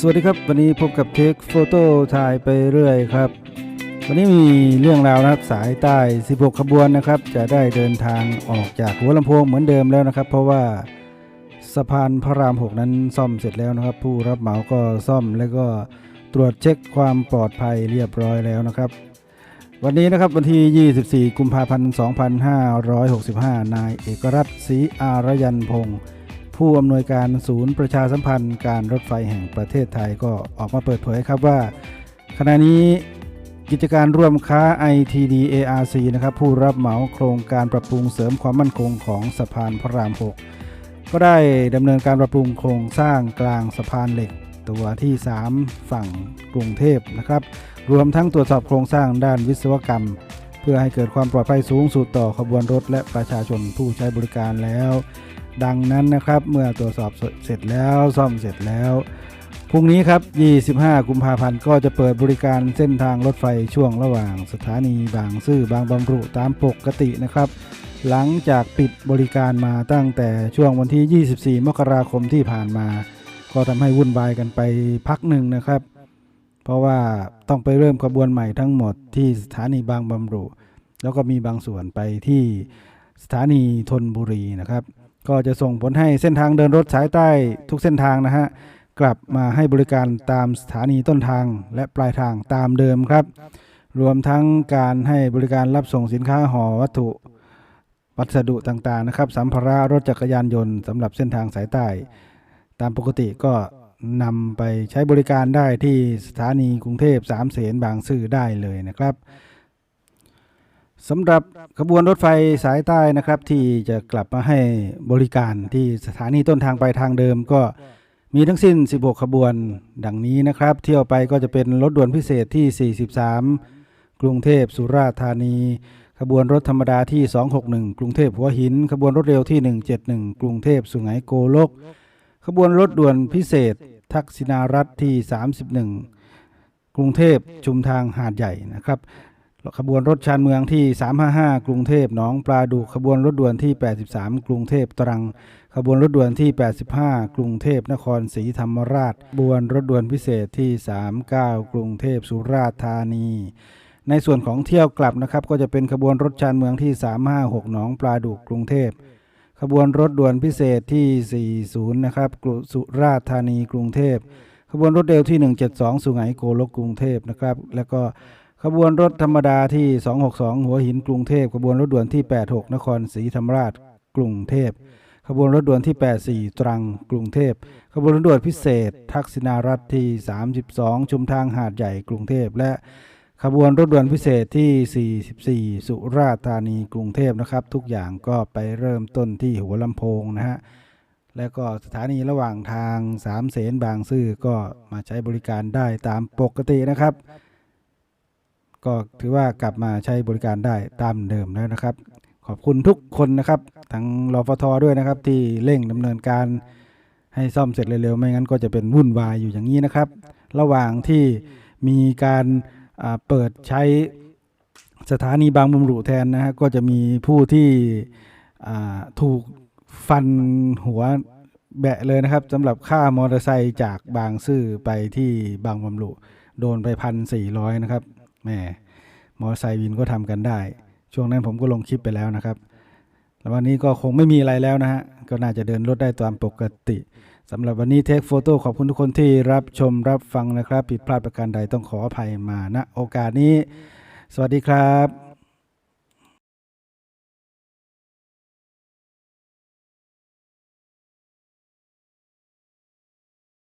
สวัสดีครับ วันนี้พบกับเทคโฟโต้ถ่ายไปเรื่อยครับ วันนี้มีเรื่องราวนะครับสายใต้ 16 ขบวนนะครับ จะได้เดินทางออกจากหัวลำโพงเหมือนเดิมแล้วนะครับ เพราะว่าสะพานพระราม 6 นั้นซ่อมเสร็จแล้วนะครับ ผู้รับเหมาก็ซ่อมแล้วก็ตรวจเช็คความปลอดภัยเรียบร้อยแล้วนะครับ วันนี้นะครับวันที่ 24 กุมภาพันธ์ 2565 นายเอกรัตน์ศรีอารยันพงศ์ ผู้อำนวยการศูนย์ประชาสัมพันธ์การรถไฟแห่งประเทศไทยก็ออกมาเปิดเผยครับว่า ขณะนี้กิจการร่วมค้า ITD ARC นะครับผู้รับเหมาโครงการปรับปรุงเสริมความมั่นคงของสะพานพระราม 6 ก็ได้ดำเนินการปรับปรุงโครงสร้างกลางสะพานเหล็กตัวที่ 3 ฝั่งกรุงเทพนะครับ รวมทั้งตรวจสอบโครงสร้างด้านวิศวกรรม เพื่อให้เกิดความปลอดภัยสูงสุดต่อขบวนรถและประชาชนผู้ใช้บริการแล้ว ดังนั้นนะครับเมื่อตรวจสอบเสร็จแล้วซ่อมเสร็จแล้วพรุ่งนี้ครับ 25 กุมภาพันธ์ก็จะเปิดบริการเส้นทางรถไฟช่วงระหว่างสถานีบางซื่อบางบำรุตามปกตินะครับ หลังจากปิดบริการมาตั้งแต่ช่วงวันที่ 24 มกราคมที่ผ่านมา ก็ทำให้วุ่นวายกันไปพักหนึ่งนะครับ เพราะว่าต้องไปเริ่มขบวนใหม่ทั้งหมดที่สถานีบางบำรุ แล้วก็มีบางส่วนไปที่สถานีธนบุรีนะครับ ก็จะส่งผลให้เส้นทางเดินรถสายใต้ทุกเส้นทางนะฮะกลับมาให้บริการตามสถานีต้นทางและปลายทางตามเดิมครับ รวมทั้งการให้บริการรับส่งสินค้าห่อวัตถุวัสดุต่างๆนะครับ สัมภาระรถจักรยานยนต์สำหรับเส้นทางสายใต้ ตามปกติก็นำไปใช้บริการได้ที่สถานีกรุงเทพสามเสนบางซื่อได้เลยนะครับ สำหรับขบวนรถไฟสายใต้นะครับ ที่จะกลับมาให้บริการที่สถานีต้นทางไปลายทางเดิมก็มีทั้งสิ้น 16 ขบวนดังนี้นะครับ เที่ยวไปก็จะเป็นรถด่วนพิเศษที่ 43 กรุงเทพสุราษฎร์ธานี ขบวนรถธรรมดาที่ 261 กรุงเทพหัวหิน ขบวนรถเร็วที่ 171 กรุงเทพสุไหงโกลก ขบวนรถด่วนพิเศษ ทักษิณารัฐที่ 31 กรุงเทพชุมทางหาดใหญ่นะครับ ขบวนรถชานเมืองที่ 355 กรุงเทพหนองปลาดุกขบวนรถด่วนที่ 83 กรุงเทพตรัง ขบวนรถด่วนที่ 85 กรุงเทพนครศรีธรรมราชขบวนรถด่วนพิเศษที่ 39 กรุงเทพสุราษฎร์ธานีในส่วนของเที่ยวกลับนะครับก็จะเป็นขบวนรถชานเมืองที่ 356 หนองปลาดุกกรุงเทพ ขบวนรถด่วนพิเศษที่ 40 นะครับกรุสุราษฎร์ธานีกรุงเทพ ขบวนรถเร็วที่ 172 สุไหงโกลกกรุงเทพนะครับ แล้วก็ ขบวนรถธรรมดาที่ 262 หัวหินกรุงเทพขบวนรถด่วนที่ 86 นครศรีธรรมราชกรุงเทพขบวนรถด่วนที่ 84 ตรังกรุงเทพขบวนรถด่วนพิเศษ ทักษิณารัฐที่ 32 ชุมทางหาดใหญ่กรุงเทพและขบวนรถด่วนพิเศษที่ 44 สุราษฎร์ธานีกรุงเทพนะครับ ทุกอย่างก็ไปเริ่มต้นที่หัวลำโพงนะฮะแล้วก็สถานีระหว่างทางสามเสนบางซื่อก็มาใช้บริการได้ตามปกตินะครับ ก็ถือว่ากลับมาใช้บริการได้ตามเดิมแล้วนะครับ ขอบคุณทุกคนนะครับทั้งรฟทด้วยนะครับ ที่เร่งดำเนินการให้ซ่อมเสร็จเร็วๆ ไม่งั้นก็จะเป็นวุ่นวายอยู่อย่างนี้นะครับ ระหว่างที่มีการเปิดใช้สถานีบางบำรุแทนนะฮะก็จะมีผู้ที่ถูกฟันหัวแบะเลยนะครับสำหรับค่ามอเตอร์ไซค์จากบางซื่อไปที่บางบำรุโดนไปพันสี่ร้อยนะครับ แม่มอเตอร์ไซค์วินก็ทำกันได้ ช่วงนั้นผมก็ลงคลิปไปแล้วนะครับ แล้ววันนี้ก็คงไม่มีอะไรแล้วนะฮะ ก็น่าจะเดินรถได้ตามปกติ สำหรับวันนี้เทคโฟโต้ขอบคุณทุกคนที่รับชมรับฟังนะครับ ผิดพลาดประการใดต้องขออภัยมาณโอกาสนี้ สวัสดีครับ